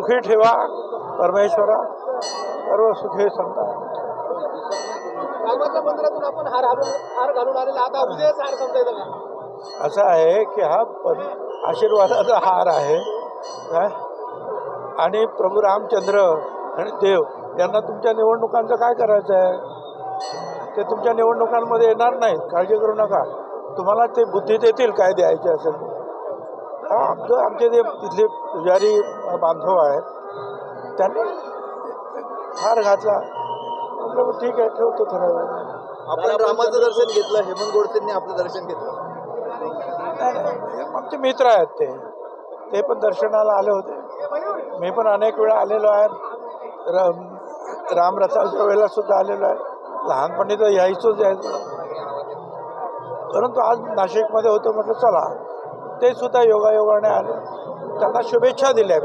सुखी ठेवा परमेश्वरा. सर्व सुखी समजा असं आहे की हा पर आशीर्वादाचा हार आहे. काय आणि प्रभू रामचंद्र आणि देव यांना तुमच्या निवडणुकांचं काय करायचं आहे? ते तुमच्या निवडणुकांमध्ये येणार नाहीत. काळजी करू नका. तुम्हाला ते बुद्धी देतील काय द्यायचे असेल. हा आमचं आमचे जे तिथले पुजारी बांधव आहेत त्यांनी हार घातला. म्हटलं ठीक आहे ठेवतो थोडा वेळ आपण रामाचं दर्शन घेतलं हेमंत गोडसेंनी आपलं दर्शन घेतलं. आमचे मित्र आहेत ते. ते पण दर्शनाला आले होते. मी पण अनेक वेळा आलेलो आहे. राम रामरथाच्या वेळेला सुद्धा आलेलो आहे. लहानपणी तर यायचोच यायचं. परंतु आज नाशिकमध्ये होतं म्हटलं चला ते सुद्धा योगायोगाने आले त्यांना शुभेच्छा दिल्या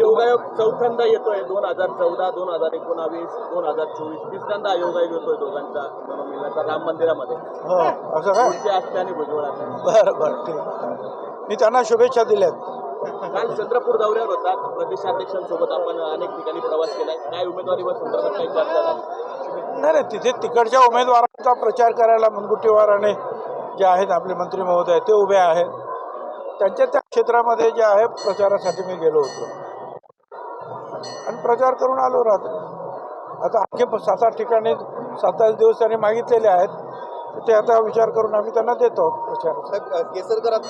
योगायोग चौथ्यांदा येतोय दोन हजार चौदा दोन हजार एकोणावीस दोन हजार चोवीस तिसऱ्यांदा योगायोग येतोय दोघांचा राम मंदिरामध्ये. हो असं काय असते आणि भुजबळाचे. बरं बरं ठीक. मी त्यांना शुभेच्छा दिल्यात काल चंद्रपूर दौऱ्यावर होता. प्रदेशाध्यक्षांसोबत आपण अनेक ठिकाणी प्रवास केलाय. काय उमेदवारीवर संदर्भात काही चर्चा झाली? नाही नाही तिथे तिकडच्या उमेदवारांचा प्रचार करायला मुनगुट्टीवाराने जे आहेत आपले मंत्री महोदय ते उभे आहेत. त्यांच्या त्या क्षेत्रामध्ये जे आहे प्रचारासाठी मी गेलो होतो. आणि प्रचार करून आलो रात्री. आता आणखी सात आठ ठिकाणी सात आठ दिवस त्यांनी मागितलेले आहेत. तर ते आता विचार करून आम्ही त्यांना देतो प्रचार केसरकर